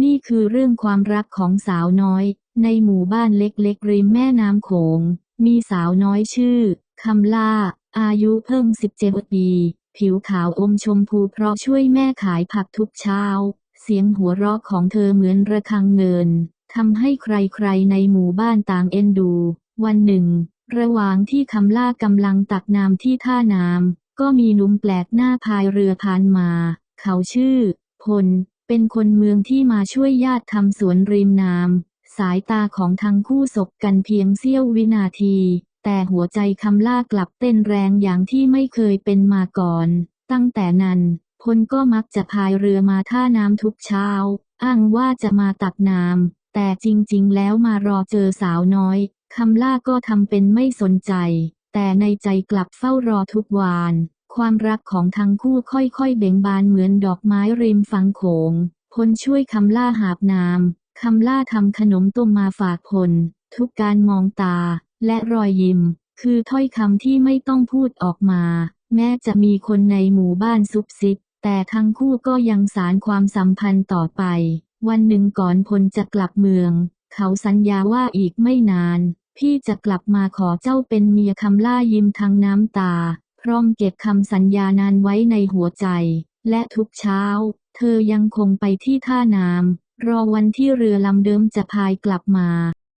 นี่คือเรื่องความรักของสาวน้อย ในหมู่บ้านเล็กๆริมแม่น้ำโขง มีสาวน้อยชื่อคำล่า อายุเพิ่ง17 ปี ผิวขาวอมชมพูเพราะช่วยแม่ขายผักทุกเช้า เสียงหัวเราะของเธอเหมือนระฆังเงินทำให้ใครๆในหมู่บ้านต่างเอ็นดู วันหนึ่ง ระหว่างที่คำล่ากำลังตักน้ำที่ท่าน้ำก็มีหนุ่มแปลกหน้าพายเรือผ่านมา เขาชื่อ พล เป็นคนเมืองที่มาช่วยญาติทำสวนริมน้ำสายตาของทั้งคู่สบกันเพียงเสี้ยววินาที แต่หัวใจคำล่ากลับเต้นแรงอย่างที่ไม่เคยเป็นมาก่อน ตั้งแต่นั้นพลก็มักจะพายเรือมาท่าน้ำทุกเช้า อ้างว่าจะมาตักน้ำแต่จริงๆ แล้วมารอเจอสาวน้อยคำล่าก็ทำเป็นไม่สนใจ แต่ในใจกลับเฝ้ารอทุกวาน ความรักของทั้งคู่ค่อยๆเบ่งบานเหมือนดอกไม้ริมฝั่งโขง พลช่วยคำล่าหาบน้ำคำล่าทำขนมต้มมาฝากพล ทุกการมองตา และรอยยิ้ม คือถ้อยคำที่ไม่ต้องพูดออกมา แม้จะมีคนในหมู่บ้านซุบซิบ แต่ทั้งคู่ก็ยังสารความสัมพันธ์ต่อไป วันหนึ่งก่อนพลจะกลับเมือง เขาสัญญาว่าอีกไม่นาน พี่จะกลับมาขอเจ้าเป็นเมียคำล่ายิ้มทั้งน้ำตา พร้อมเก็บคำสัญญานานไว้ในหัวใจ และทุกเช้า เธอยังคงไปที่ท่าน้ำรอวันที่เรือลำเดิมจะพายกลับมา